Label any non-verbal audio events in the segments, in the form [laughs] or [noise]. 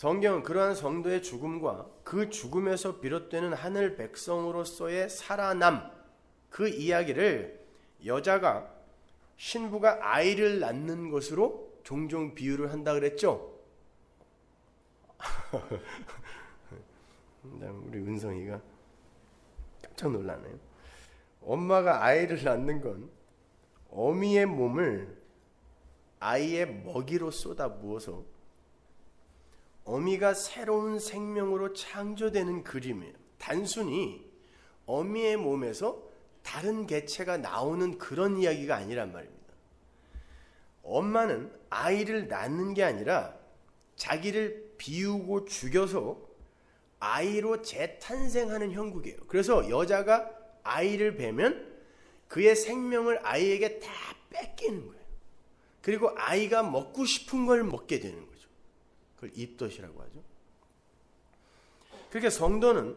성경은 그러한 성도의 죽음과 그 죽음에서 비롯되는 하늘 백성으로서의 살아남 그 이야기를 여자가 신부가 아이를 낳는 것으로 종종 비유를 한다 그랬죠. [laughs] 우리 은성이가 깜짝 놀라네요. 엄마가 아이를 낳는 건 어미의 몸을 아이의 먹이로 쏟아 부어서 어미가 새로운 생명으로 창조되는 그림이에요. 단순히 어미의 몸에서 다른 개체가 나오는 그런 이야기가 아니란 말입니다. 엄마는 아이를 낳는 게 아니라 자기를 비우고 죽여서 아이로 재탄생하는 형국이에요. 그래서 여자가 아이를 베면 그의 생명을 아이에게 다 뺏기는 거예요. 그리고 아이가 먹고 싶은 걸 먹게 되는 거죠. 그걸 입덧이라고 하죠. 그렇게 성도는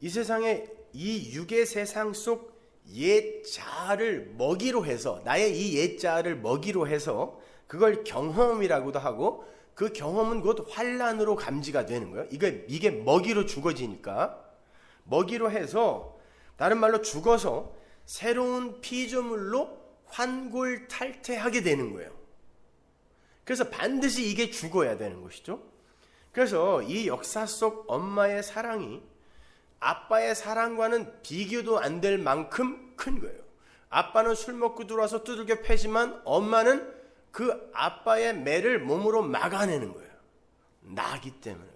이 세상에 이 육의 세상 속 옛자를 먹이로 해서 나의 이 옛자를 먹이로 해서 그걸 경험이라고도 하고 그 경험은 곧 환란으로 감지가 되는 거예요. 이게 이게 먹이로 죽어지니까 먹이로 해서 다른 말로 죽어서 새로운 피조물로 환골 탈퇴하게 되는 거예요. 그래서 반드시 이게 죽어야 되는 것이죠. 그래서 이 역사 속 엄마의 사랑이 아빠의 사랑과는 비교도 안 될 만큼 큰 거예요. 아빠는 술 먹고 들어와서 두들겨 패지만 엄마는 그 아빠의 매를 몸으로 막아내는 거예요. 나기 때문에.